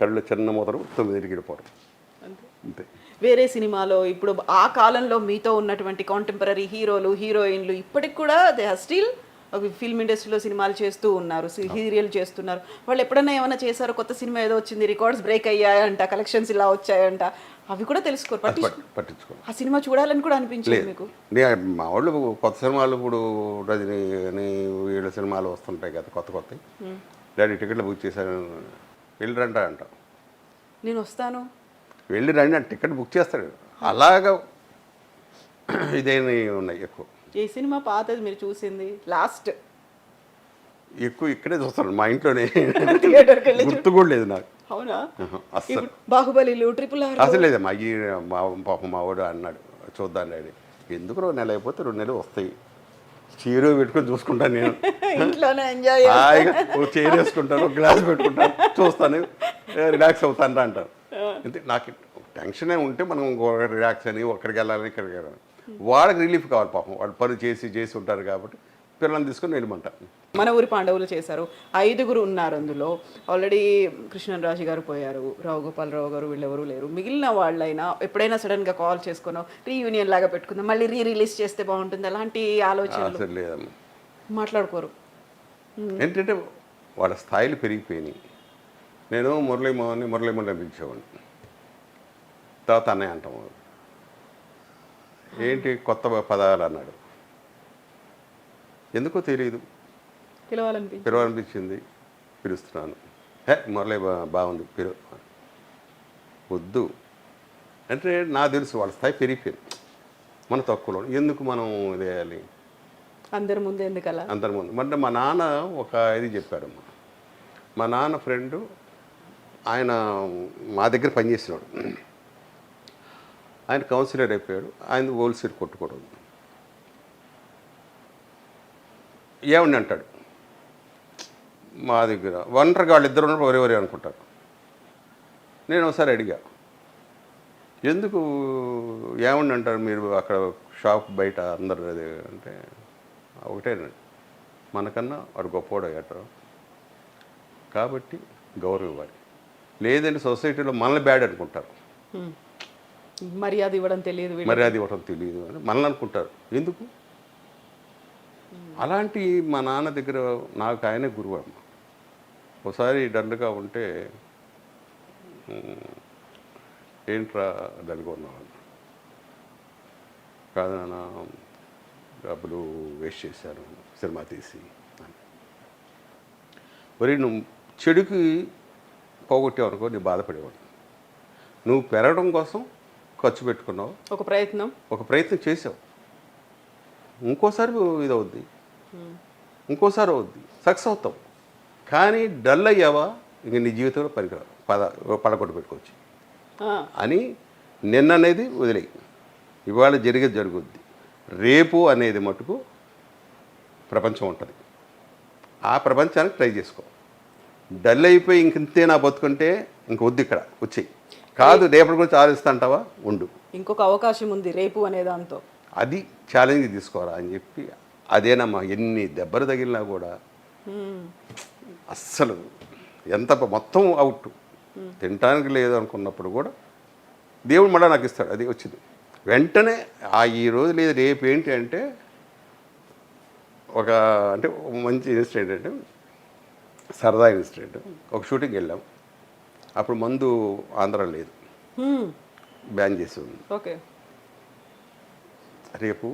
కళ్ళు చిన్న మూతలు తొమ్మిది వెళ్ళిపోవడం అంతే. అంతే. వేరే సినిమాలో ఇప్పుడు ఆ కాలంలో మీతో ఉన్నటువంటి కాంటెంపరీ హీరోలు హీరోయిన్లు ఇప్పటికి కూడా దే ఆర్ స్టిల్ ఫిల్మ్ ఇండస్ట్రీలో సినిమాలు చేస్తూ ఉన్నారు సీరియల్ చేస్తున్నారు. వాళ్ళు ఎప్పుడైనా ఏమైనా చేశారో? కొత్త సినిమా ఏదో వచ్చింది రికార్డ్స్ బ్రేక్ అయ్యాయంట కలెక్షన్స్ ఇలా వచ్చాయంట. అవి కూడా తెలుసుకోరు పట్టి పట్- పట్టించుకోవాలి ఆ సినిమా చూడాలని కూడా అనిపించింది మీకు? మా వాళ్ళు కొత్త సినిమాలు ఇప్పుడు రజనీ అని వీళ్ళ సినిమాలు వస్తుంటాయి కదా కొత్త కొత్త డాడీ టికెట్లు బుక్ చేశాను. వెళ్ళి రండి అంట. నేను వస్తాను వెళ్ళి రండి అంటే టికెట్ బుక్ చేస్తాడు. అలాగా ఇదేమి ఉన్నాయి ఎక్కువ. ఏ సినిమా పాతది మీరు చూసింది? లాస్ట్. ఎక్కువ ఇక్కడే చూస్తాను మా ఇంట్లోనే. థియేటర్కి వెళ్ళి గుర్తు కూడా లేదు నాకు. అవునా? ఇప్పుడు బాహుబలిలు ట్రిపుల్ ఆర్ అసలు లేదమ్మా ఈ మా పాపం మా వాడు అన్నాడు చూద్దాం డాడీ ఎందుకు రెండు నెలలు అయిపోతే రెండు నెలలు వస్తాయి. చీర పెట్టుకొని చూసుకుంటాను నేను. ఇంట్లోనే ఎంజాయ్ హాయిగా చైర్ వేసుకుంటాను ఒక గ్లాస్ పెట్టుకుంటాను చూస్తాను. రిలాక్స్ అవుతాను అంటాను అంతే నాకు టెన్షన్ ఉంటే మనం రిలాక్స్ అని ఒక్కడికి వెళ్ళాలని ఇక్కడికి వెళ్ళాలి వాళ్ళకి రిలీఫ్ కావాలి పాపం. వాళ్ళు పని చేసి చేసి ఉంటారు కాబట్టి పిల్లల్ని తీసుకొని వెళ్ళమంటారు మన ఊరి పాండవులు చేశారు. ఐదుగురు ఉన్నారు అందులో. ఆల్రెడీ కృష్ణరాజు గారు పోయారు. రావు గోపాలరావు గారు వీళ్ళెవరూ లేరు. మిగిలిన వాళ్ళైనా ఎప్పుడైనా సడన్గా కాల్ చేసుకునో రీయూనియన్ లాగా పెట్టుకుందాం మళ్ళీ రీ రిలీజ్ చేస్తే బాగుంటుంది అలాంటి లేదమ్మా. మాట్లాడుకోరు. ఏంటంటే వాళ్ళ స్థాయిలు పెరిగిపోయినాయి. నేను మురళీ మోహన్ని మురళీ మోహన్ పిలిచేవాడిని. తర్వాత అన్నయ్య అంటాము ఏంటి కొత్త పదాలు అన్నాడు. ఎందుకో తెలియదు పిలవాలనిపించి పిలవాలనిపించింది. పిలుస్తున్నాను. హే మురళీ బా బాగుంది పిలు. వద్దు. అంటే నాకు తెలుసు వాళ్ళ స్థాయి పెరిగిపోయింది. మన తక్కువలో. ఎందుకు మనం ఇదేయాలి అందరి ముందు ఎందుకు అలా అందరి ముందు. అంటే మా నాన్న ఒక ఇది చెప్పాడమ్మా మా నాన్న ఫ్రెండు ఆయన మా దగ్గర పనిచేసినాడు. ఆయన కౌన్సిలర్ అయిపోయాడు. ఆయన హోల్సేల్ కొట్టుకోవడం. ఏమండి అంటాడు? మా దగ్గర ఒంటరిగా వాళ్ళిద్దరు ఉన్నారు ఎవరెవరి అనుకుంటారు. నేను ఒకసారి అడిగా ఎందుకు ఏమండి అంటారు మీరు అక్కడ షాప్ బయట అందరు అది అంటే ఒకటేనండి మనకన్నా వాడు గొప్పవాడు అయ్యాడు. కాబట్టి గౌరవం ఇవ్వాలి. లేదంటే సొసైటీలో మనల్ని బ్యాడ్ అనుకుంటారు. మర్యాద ఇవ్వడం తెలియదు వీళ్ళకి. మరి అది ఇవ్వటం తెలియదు అని మనల్ని అనుకుంటారు. ఎందుకు? అలాంటి మా నాన్న దగ్గర నాకు ఆయనే గురువు అమ్మ ఒకసారి డల్గా ఉంటే "ఉమ్, ఏంట్రా డల్గా ఉన్నావు? కాదు నాన్న డబ్బులు వేస్ట్ చేశాను సినిమా తీసి. మరి నువ్వు చెడుకి పోగొట్టావు అనుకో నీ బాధపడేవాడు నువ్వు పెరగడం కోసం ఖర్చు పెట్టుకున్నావు. ఒక ప్రయత్నం. ఒక ప్రయత్నం చేసావు ఇంకోసారి ఇది అవుద్ది ఇంకోసారి అవుద్ది. సక్సెస్ అవుతావు. కానీ డల్ అయ్యావా? ఇంక నీ జీవితంలో పనికిరావు. పద పడగొట్టు పెట్టుకోవచ్చు. అని నిన్న అనేది వదిలేయి. ఇవాళ జరిగేది జరుగుద్ది. రేపు అనేది మటుకు ప్రపంచం ఉంటుంది. ఆ ప్రపంచానికి ట్రై చేసుకో. డల్ అయిపోయి ఇంకంతే నా బతుకుంటే ఇంక వద్దు ఇక్కడ వచ్చేయి. కాదు రేపటి గురించి ఆలోచిస్తా అంటావా? ఉండు. ఇంకొక అవకాశం ఉంది రేపు అనే దాంతో. అది ఛాలెంజ్ తీసుకోరా అని చెప్పి అదేనమ్మా ఎన్ని దెబ్బలు తగిలినా కూడా. అస్సలు ఎంత మొత్తం అవుట్ తినటానికి లేదు అనుకున్నప్పుడు కూడా దేవుడు మళ్ళీ నాకు ఇస్తాడు. అది వచ్చింది. వెంటనే ఆ ఈ రోజు లేదు రేపు ఏంటి అంటే ఒక అంటే మంచి ఇన్సిడెంట్ అంటే సరదా ఇన్సిడెంట్. ఒక షూటింగ్ వెళ్ళాం. అప్పుడు మందు ఆంధ్ర లేదు. బ్యాన్ చేసి ఉంది ఓకే. రేపు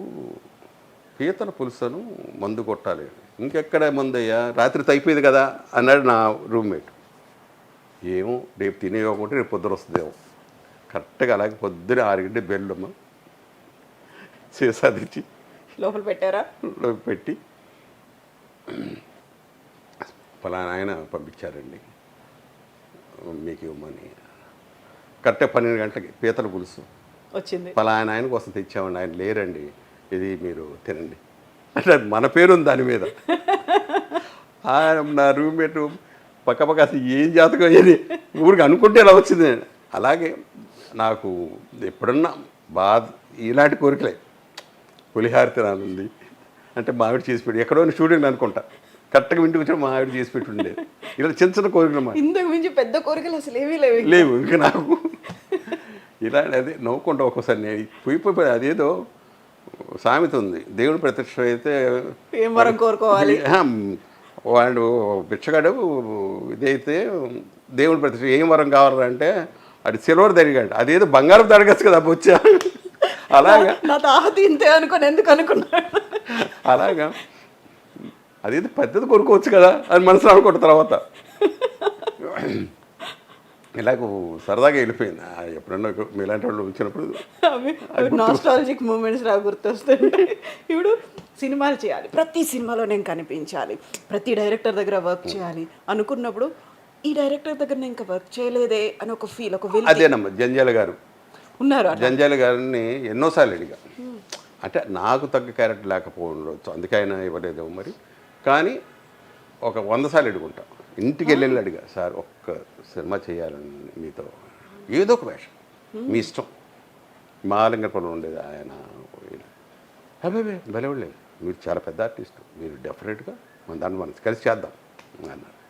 పీతల పులుసను మందు కొట్టాలి. ఇంకెక్కడ మందు అయ్యా రాత్రి అయిపోయింది కదా అన్నాడు నా రూమ్మేట్. ఏమో రేపు తినేయకుంటే రేపు పొద్దున వస్తుందేమో కరెక్ట్గా అలాగే పొద్దున ఆరుగంటే బెల్లమ్మ సీసా తెచ్చి లోపల పెట్టారా? లోకి పెట్టి ఫలానా ఆయన పంపించారండి. మీకు ఇవ్వమని. కరెక్ట్గా పన్నెండు గంటలకి పీతల పులుసు. వచ్చింది. పలానా ఆయన కోసం తెచ్చామండి. ఆయన లేరండి. ఇది మీరు తినండి. అంటే మన పేరుంది దాని మీద. ఆ, నా రూమ్మేట్ పక్క పక్క అసలు ఏం జాతకం అయ్యేది ఊరికి అనుకుంటే ఇలా వచ్చింది? నేను అలాగే నాకు ఎప్పుడన్నా బాధ ఇలాంటి కోరికలే. పులిహార తినాలంది. అంటే మామిడి చేసి పెట్టి ఎక్కడో షూటింగ్ అనుకుంటా. కరెక్ట్గా ఇంటికి వచ్చి మా ఆవిడ చేసి పెట్టుండే ఇలా చిన్న చిన్న కోరికలు ఇంతకు మించి పెద్ద కోరికలు అసలు ఏమీ లేవు లేవు. ఇంకా నాకు ఇలా అదే నవ్వుకుంటా ఒక్కోసారి నేను పోయి పోయి అదేదో సామెత ఉంది. దేవుడు ప్రత్యక్ష అయితే ఏం వరం కోరుకోవాలి? వాడు బిచ్చగాడు ఇదైతే దేవుడు ప్రత్యక్ష ఏం వరం కావాలంటే అది సిల్వర్ దడిగాడు అదేదో బంగారం దడగచ్చు కదా బొచ్చా. అలాగా. నా తాహతి ఇంతే అనుకుని ఎందుకు అనుకున్నాడు? అలాగా. అదేదో పెద్దది కొనుక్కోవచ్చు కదా అని మనసులో అనుకుంట తర్వాత. ఇలాగ సరదాగా వెళ్ళిపోయింది. ఎప్పుడన్నా మీలాంటి వాళ్ళు వచ్చినప్పుడు అవి నాస్టాలజిక్ మూమెంట్స్ రా గుర్తొస్తుంటాయి ఇప్పుడు సినిమాలు చేయాలి. ప్రతి సినిమాలో నేను కనిపించాలి. ప్రతి డైరెక్టర్ దగ్గర వర్క్ చేయాలి అనుకున్నప్పుడు ఈ డైరెక్టర్ దగ్గర నేను ఇంకా వర్క్ చేయలేదే అని ఒక ఫీల్ ఒక వెల్ అదేనమ్మా జంజాల గారు. ఉన్నారు. జంజాల గారిని ఎన్నోసార్లు అడిగా. అంటే నాకు తగ్గ క్యారెక్టర్ లేకపోవచ్చు అందుకే ఆయన ఇవ్వలేదేమో మరి. కానీ ఒక వంద సార్లు అడుగుంటా. ఇంటికి వెళ్ళి అడిగా సార్ ఒక్క సినిమా చేయాలని మీతో. ఏదో ఒక వేషం. మీ ఇష్టం. మాలింగపురం ఉండేది ఆయన అబ్బాయి బలవలేదు మీరు చాలా పెద్ద ఆర్టిస్ట్. మీరు డెఫినెట్గా మన దాన్ని మనం కలిసి చేద్దాం. అన్నారు.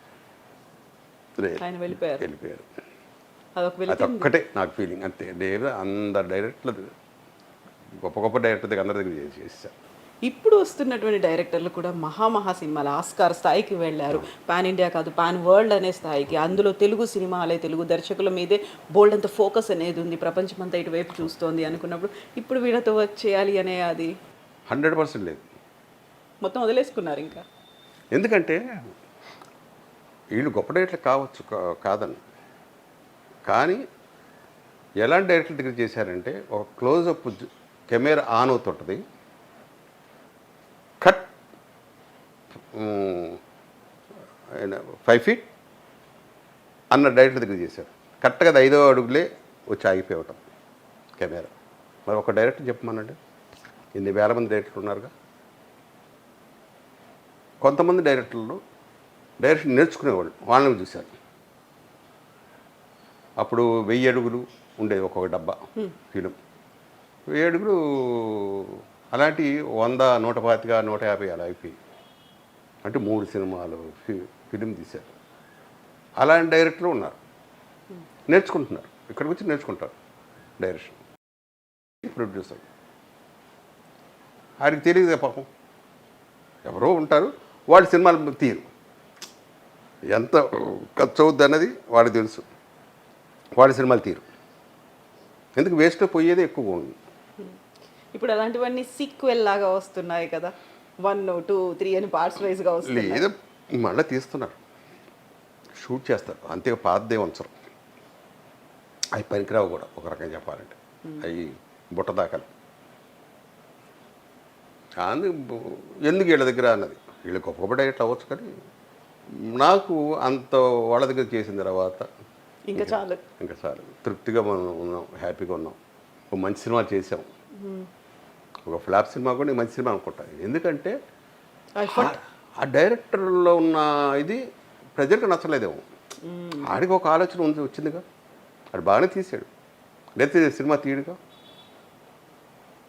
వెళ్ళిపోయారు. అదొక్కటే నాకు ఫీలింగ్ అంతే. నేను అందరు డైరెక్టర్లు గొప్ప గొప్ప డైరెక్టర్ దగ్గర అందరి దగ్గర చేసి చేశాను ఇప్పుడు వస్తున్నటువంటి డైరెక్టర్లు కూడా మహామహా సినిమాలు. ఆస్కార్ స్థాయికి వెళ్ళారు. పాన్ ఇండియా కాదు పాన్ వరల్డ్ అనే స్థాయికి. అందులో తెలుగు సినిమాలే తెలుగు దర్శకుల మీదే బోల్డ్ అంత ఫోకస్ అనేది ఉంది. ప్రపంచమంతా ఇటువైపు చూస్తోంది అనుకున్నప్పుడు ఇప్పుడు వీళ్ళతో వర్క్ చేయాలి అనే అది? హండ్రెడ్ పర్సెంట్ లేదు. మొత్తం వదిలేసుకున్నారు ఇంకా? ఎందుకంటే వీళ్ళు గొప్ప డైరెక్టర్ కావచ్చు కాదని. కానీ ఎలాంటి డైరెక్టర్ దగ్గర చేశారంటే ఒక క్లోజప్ కెమెరా ఆన్ అవుతుంటుంది. ఫైవ్ ఫీట్ అన్న డైరెక్టర్ దగ్గర చేశారు కరెక్ట్గా అది ఐదో అడుగులే వచ్చి ఆగిపోవటం కెమెరా. మరి ఒక డైరెక్టర్ చెప్పమనండి. ఇన్ని వేల మంది డైరెక్టర్లు ఉన్నారుగా. కొంతమంది డైరెక్టర్లు డైరెక్షన్ నేర్చుకునేవాళ్ళు. వాళ్ళని చూశారు. అప్పుడు వెయ్యి అడుగులు ఉండేది ఒక్కొక్క డబ్బా ఫిలిం వెయ్యి అడుగులు అలాంటి వంద నూట పాతిక నూట యాభై అలా అయిపోయి. అంటే మూడు సినిమాలు ఫి- ఫిలిం తీశారు. అలాంటి డైరెక్టర్లు ఉన్నారు. నేర్చుకుంటున్నారు. ఇక్కడికి వచ్చి నేర్చుకుంటారు డైరెక్షన్. ప్రొడ్యూసర్. ఆయనకి తెలియదు పాపం. ఎవరో ఉంటారు వాళ్ళ సినిమాలు తీరు. ఎంత ఖర్చు అవుద్ది అన్నది వాడికి తెలుసు. వాడి సినిమాలు తీరు. ఎందుకు వేస్ట్ పోయేది ఎక్కువ ఉంది. ఇప్పుడు అలాంటివన్నీ సీక్వెల్ లాగా వస్తున్నాయి కదా. వన్ టూ త్రీ అని పార్ట్స్ వైజ్గా వస్తున్నాయి లేదు మళ్ళీ తీస్తున్నారు. షూట్ చేస్తారు. అంతే పాతదే ఉంచరు అవి పనికిరావు కూడా ఒక రకంగా చెప్పాలంటే. అవి బుట్ట దాకాలు. అందుకు ఎందుకు వీళ్ళ దగ్గర అన్నది? వీళ్ళు గొప్ప గొప్ప డైరెక్ట్ అవ్వచ్చు కానీ నాకు అంత వాళ్ళ దగ్గర చేసిన తర్వాత ఇంకా చాలు. ఇంకా చాలు. తృప్తిగా మనం ఉన్నాం హ్యాపీగా ఉన్నాం. ఒక మంచి సినిమా చేసాం ఒక ఫ్లాప్ సినిమా కూడా నేను మంచి సినిమా అనుకుంటాను. ఎందుకంటే ఆ డైరెక్టర్లో ఉన్న ఇది ప్రజలకు నచ్చలేదేమో. ఆడికి ఒక ఆలోచన ఉంది వచ్చిందిగా. ఆడు బాగానే తీసాడు లేకపోతే సినిమా తీయడుగా?